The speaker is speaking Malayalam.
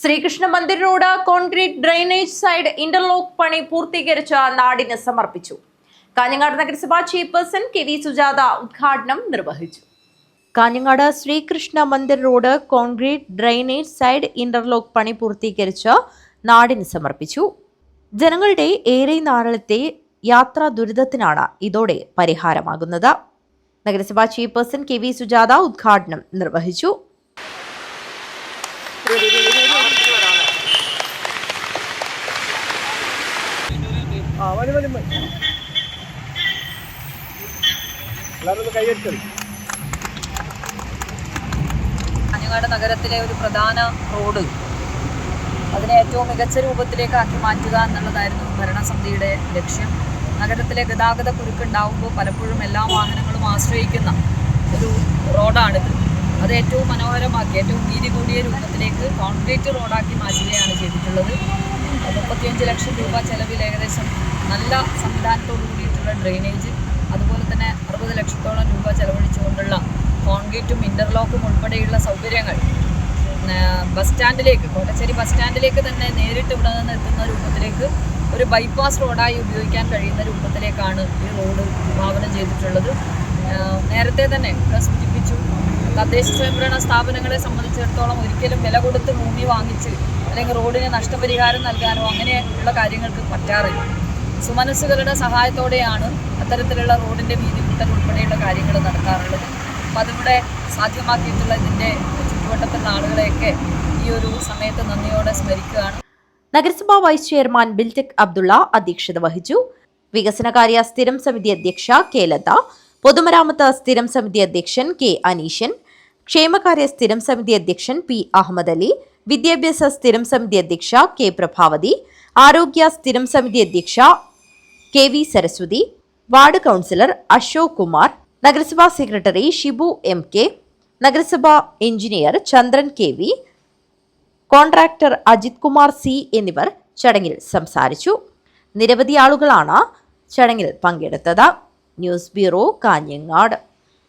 Srikrishna Mandir road concrete drainage side interlock പണി പൂർത്തീകരിച്ച നാടിന് സമർപ്പിച്ചു. കാഞ്ഞങ്ങാട് നഗരസഭാ ചെയർപേഴ്സൺ കെ വി സുജാത ഉദ്ഘാടനം നിർവഹിച്ചു. Kanhangad Srikrishna Mandir road concrete drainage side interlock പണി പൂർത്തീകരിച്ച് നാടിന് സമർപ്പിച്ചു. ജനങ്ങളുടെ ഏറെ നാളത്തെ യാത്രാ ദുരിതത്തിനാണ് ഇതോടെ പരിഹാരമാകുന്നത്. നഗരസഭാ ചെയർപേഴ്സൺ കെ വി സുജാത ഉദ്ഘാടനം നിർവഹിച്ചു. മതി മതി മതി എല്ലാവരും കൈയടിച്ചത് കാഞ്ഞങ്ങാട് നഗരത്തിലെ ഒരു പ്രധാന റോഡ് അതിനെ ഏറ്റവും മികച്ച രൂപത്തിലേക്ക് ആക്കി മാറ്റുക എന്നുള്ളതായിരുന്നു ഭരണസമിതിയുടെ ലക്ഷ്യം. നഗരത്തിലെ ഗതാഗത കുരുക്കുണ്ടാവുമ്പോൾ പലപ്പോഴും എല്ലാ വാഹനങ്ങളും ആശ്രയിക്കുന്ന ഒരു റോഡാണിത് അത് ഏറ്റവും മനോഹരമാക്കി ഏറ്റവും വീതി കൂടിയ രൂപത്തിലേക്ക് കോൺക്രീറ്റ് റോഡാക്കി മാറ്റുകയാണ് ചെയ്തിട്ടുള്ളത്. മുപ്പത്തിയഞ്ച് ലക്ഷം രൂപ ചെലവിൽ ഏകദേശം നല്ല സംവിധാനത്തോടു കൂടിയിട്ടുള്ള ഡ്രെയിനേജ് അതുപോലെ തന്നെ അറുപത് ലക്ഷത്തോളം രൂപ ചെലവഴിച്ചുകൊണ്ടുള്ള കോൺക്രീറ്റും ഇന്റർലോക്കും ഉൾപ്പെടെയുള്ള സൗകര്യങ്ങൾ ബസ് സ്റ്റാൻഡിലേക്ക് കോട്ടശ്ശേരി ബസ് സ്റ്റാൻഡിലേക്ക് തന്നെ നേരിട്ട് ഇവിടെ നിന്ന് എത്തുന്ന രൂപത്തിലേക്ക് ഒരു ബൈപ്പാസ് റോഡായി ഉപയോഗിക്കാൻ കഴിയുന്ന രൂപത്തിലേക്കാണ് ഈ റോഡ് വിഭാവനം ചെയ്തിട്ടുള്ളത്. നേരത്തെ തന്നെ സൂചിപ്പിച്ചു തദ്ദേശ സ്വയംഭരണ സ്ഥാപനങ്ങളെ സംബന്ധിച്ചിടത്തോളം ഒരിക്കലും വില കൊടുത്ത് ഭൂമി വാങ്ങിച്ച് അല്ലെങ്കിൽ റോഡിന് നഷ്ടപരിഹാരം നൽകാനോ അങ്ങനെയുള്ള കാര്യങ്ങൾക്ക് പറ്റാറില്ല. സുമനസ്സുകളുടെ സഹായത്തോടെയാണ് അത്തരത്തിലുള്ള റോഡിന്റെ വീതി കൂട്ടൽ ഉൾപ്പെടെയുള്ള കാര്യങ്ങൾ നടത്താറുള്ളത്. അപ്പോൾ അതിവിടെ സാധ്യമാക്കിയിട്ടുള്ള ഇതിന്റെ ചുറ്റുവട്ടത്തുള്ള ആളുകളെയൊക്കെ ഈ ഒരു സമയത്ത് നന്ദിയോടെ സ്മരിക്കുകയാണ്. നഗരസഭാ വൈസ് ചെയർമാൻ ബിൽടെക് അബ്ദുള്ള അധ്യക്ഷത വഹിച്ചു. വികസനകാര്യ സ്ഥിരം സമിതി അധ്യക്ഷ കെ ലത പൊതുമരാമത്ത് സ്ഥിരം സമിതി അധ്യക്ഷൻ കെ അനീഷൻ ക്ഷേമകാര്യ സ്ഥിരം സമിതി അധ്യക്ഷൻ പി അഹമ്മദ് അലി വിദ്യാഭ്യാസ സ്ഥിരം സമിതി അധ്യക്ഷ കെ പ്രഭാവതി ആരോഗ്യ സ്ഥിരം സമിതി അധ്യക്ഷ K V Saraswathi ward councillor Ashok Kumar നഗരസഭാ സെക്രട്ടറി ഷിബു എം കെ നഗരസഭാ engineer Chandran K V contractor Ajith Kumar C എന്നിവർ ചടങ്ങിൽ സംസാരിച്ചു. നിരവധി ആളുകളാണ് ചടങ്ങിൽ പങ്കെടുത്തത്. News bureau Kanhangad.